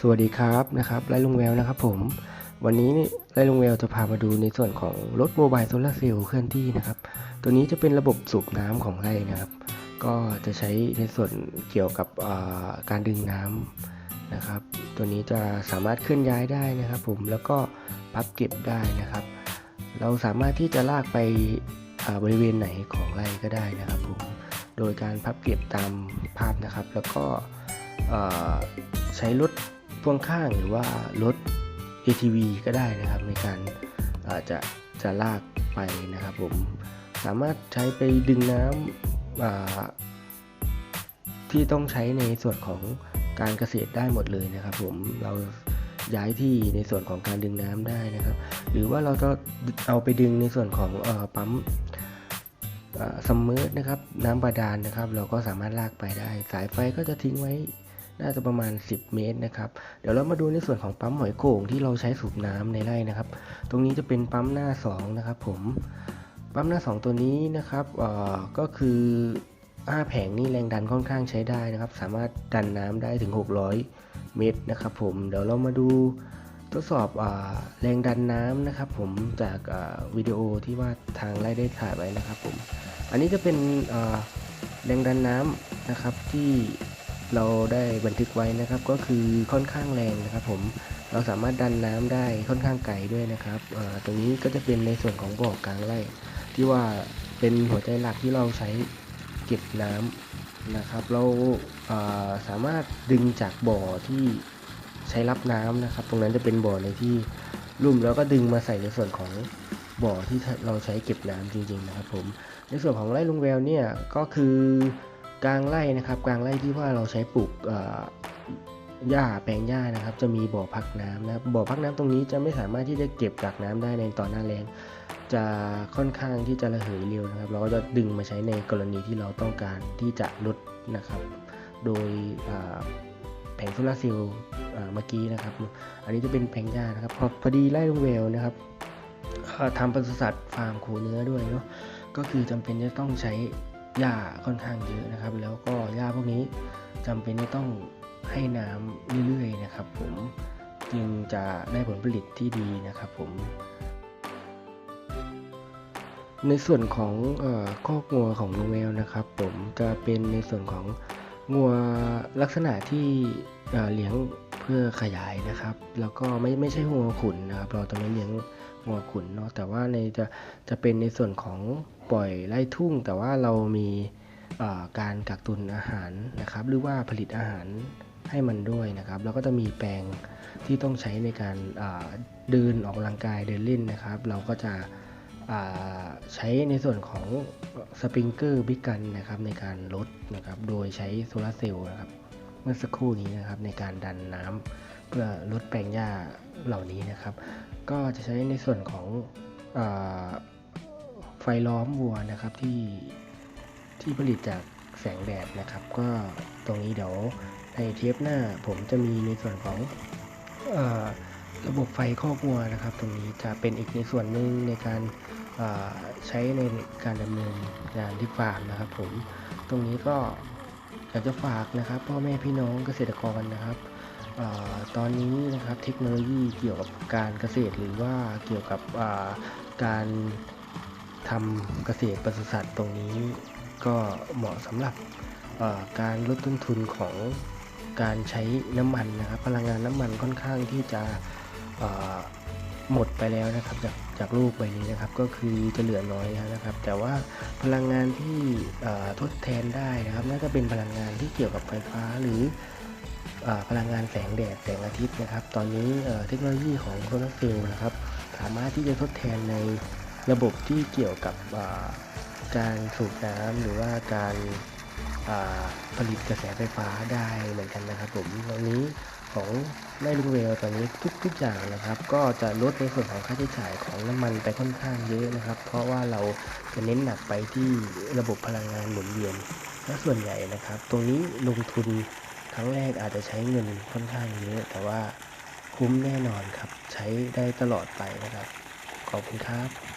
สวัสดีครับนะครับไลลุงแววนะครับผมวันนี้ไลลุงแววจะพามาดูในส่วนของรถโมบายโซลาร์เซลล์เคลื่อนที่นะครับ ตัวนี้จะเป็นระบบสูบน้ำของไร่นะครับ ก็จะใช้ในส่วนเกี่ยวกับการดึงน้ำนะครับ ตัวนี้จะสามารถเคลื่อนย้ายได้นะครับ ผมแล้วก็พับเก็บได้นะครับ เราสามารถที่จะลากไปบริเวณไหนของไร่ก็ได้นะครับผมโดยการพับเก็บตามภาพนะครับ แล้วก็ใช้รถ พ่วงข้างหรือว่ารถ ATV ก็ได้นะครับ ในการอ่อจะจะลากไปนะครับผมสามารถใช้ไปดึงน้ำที่ต้องใช้ในส่วนของการเกษตรได้หมดเลยนะครับ ผมเราย้ายที่ในส่วนของการดึงน้ำได้นะครับ หรือว่าเราจะเอาไปดึงในส่วนของอปั๊มซัมมอร์นะครับ น้ำบาดาลนะครับ เราก็สามารถลากไปได้ สายไฟก็จะทิ้งไว้ น่าจะประมาณ 10 เมตรนะครับ เดี๋ยวเรามาดูในส่วนของปั๊มหอยโข่งที่เราใช้สูบน้ำในไร่นะครับ ตรงนี้จะเป็นปั๊มหน้า 2 นะครับ ผม ปั๊มหน้า 2 ตัวนี้นะครับเอ่อก็คือ5แผงนี่แรงดันค่อนข้างใช้ได้นะครับ สามารถดันน้ำได้ถึง 600 เมตรนะครับ ผม เดี๋ยวเรามาดูทดสอบอแรงดันน้ำนะครับ ผมจากวิดีโอที่ว่าทางไร่ได้ถ่ายไว้นะครับ ผม อันนี้จะเป็นแรงดันน้ำนะครับที่ เราได้บันทึกไว้นะครับ ก็คือค่อนข้างแรงนะครับ ผมเราสามารถดันน้ำได้ค่อนข้างไกลด้วยนะครับตรงนี้ก็จะเป็นในส่วนของบ่อกลางไร่ที่ว่าเป็นหัวใจหลักที่เราใช้เก็บน้ำนะครับ เราาสามารถดึงจากบ่อที่ใช้รับน้ำนะครับ ตรงนั้นจะเป็นบ่อในที่ลุ่มแล้วก็ดึงมาใส่ในส่วนของบ่อที่เราใช้เก็บน้ำจริง ๆ นะครับ ผมในส่วนของไร่ลุงแววเนี่ยก็คือ กลางไร่นะครับกลางไร่ที่ว่าเราใช้ปลูกหญ้าแปลงหญ้านะครับ จะมีบ่อพักน้ำนะครับบ่อพักน้ำตรงนี้จะไม่สามารถที่จะเก็บกักน้ำได้ในตอนหน้าแล้งจะค่อนข้างที่จะระเหยเร็วนะครับ เราก็จะดึงมาใช้ในกรณีที่เราต้องการที่จะลดนะครับ โดยแผงโซลาร์เซลล์เมื่อกี้นะครับ อันนี้จะเป็นแผงหญ้านะครับ พอพอดีไร่ลงแววนะครับทำปศุสัตว์ฟาร์มโคเนื้อด้วยเนาะก็คือจำเป็นจะต้องใช้ หญ้าค่อนข้างเยอะนะครับ แล้วก็หญ้าพวกนี้จำเป็นจะต้องให้น้ำเรื่อยๆนะครับ ผมจึงจะได้ผลผลิตที่ดีนะครับ ผม ในส่วนของเอ่อคองัวของลุงแววนะครับ ผมจะเป็นในส่วนของงัวลักษณะที่เเลี้ยงเพื่อขยายนะครับ แล้วก็ไม่ไม่ใช่งัวขุนนะครับ เราจะไม่เลี้ยง งัวขุนเนาะแต่ว่าในจะจะเป็นในส่วนของปล่อยไล่ทุ่ง แต่ว่าเรามีการกักตุนอาหารนะครับ หรือว่าผลิตอาหารให้มันด้วยนะครับ แล้วก็จะมีแปลงที่ต้องใช้ในการเดินออกกำลังกายเดินเล่นนะครับ เราก็จะใช้ในส่วนของสปริงเกอร์บิ๊กกันนะครับในการลดนะครับโดยใช้โซลาร์เซลล์นะครับเมื่อสักครู่นี้นะครับในการดันน้ำเพื่อลดแปลงหญ้าเหล่านี้นะครับ ก็จะใช้ในส่วนของอไฟล้อมวัวนะครับที่ที่ผลิตจากแสงแดดนะครับ ก็ตรงนี้เดี๋ยวในเทปหน้าผมจะมีในส่วนของอระบบไฟคอกวัวนะครับ ตรงนี้จะเป็นอีกในส่วนหนึ่งในการใช้ในการดำเนินงานที่ฟาร์มนะครับ ผมตรงนี้ก็อยากจะฝากนะครับพ่อแม่พี่น้องเกษตรกรนะครับ ตอนนี้นะครับเทคโนโลยีเกี่ยวกับการเกษตรหรือว่าเกี่ยวกับาการทำเกษตรปศุสัตว์ตรงนี้ก็เหมาะสำหรับการลดต้นทุนของการใช้น้ำมันนะครับ พลังงานน้ำมันค่อนข้างที่จะหมดไปแล้วนะครับจากจากโลกใบนี้นะครับ ก็คือจะเหลือน้อยแล้วนะครับ แต่ว่าพลังงานที่ทดแทนได้นะครับน่าจะเป็นพลังงานที่เกี่ยวกับไฟฟ้าหรือ พลังงานแสงแดดแสงอาทิตย์นะครับ ตอนนี้เทคโนโลยีของโซลาร์เซลล์นะครับ สามารถที่จะทดแทนในระบบที่เกี่ยวกับการสูบน้ำหรือว่าการาผลิตกระแสไฟฟ้าได้เหมือนกันนะครับผมตอนนี้ของไร่ลุงเวลตอนนี้ทุกทุกอย่างนะครับ ก็จะลดในส่วนของค่าใช้จ่ายของน้ำมันไปค่อนข้างเยอะนะครับ เพราะว่าเราจะเน้นหนักไปที่ระบบพลังงานหมุนเวียนและส่วนใหญ่นะครับ ตรงนี้ลงทุน ครั้งแรกอาจจะใช้เงินค่อนข้างเยอะแต่ว่าคุ้มแน่นอนครับ ใช้ได้ตลอดไปนะครับ ขอบคุณครับ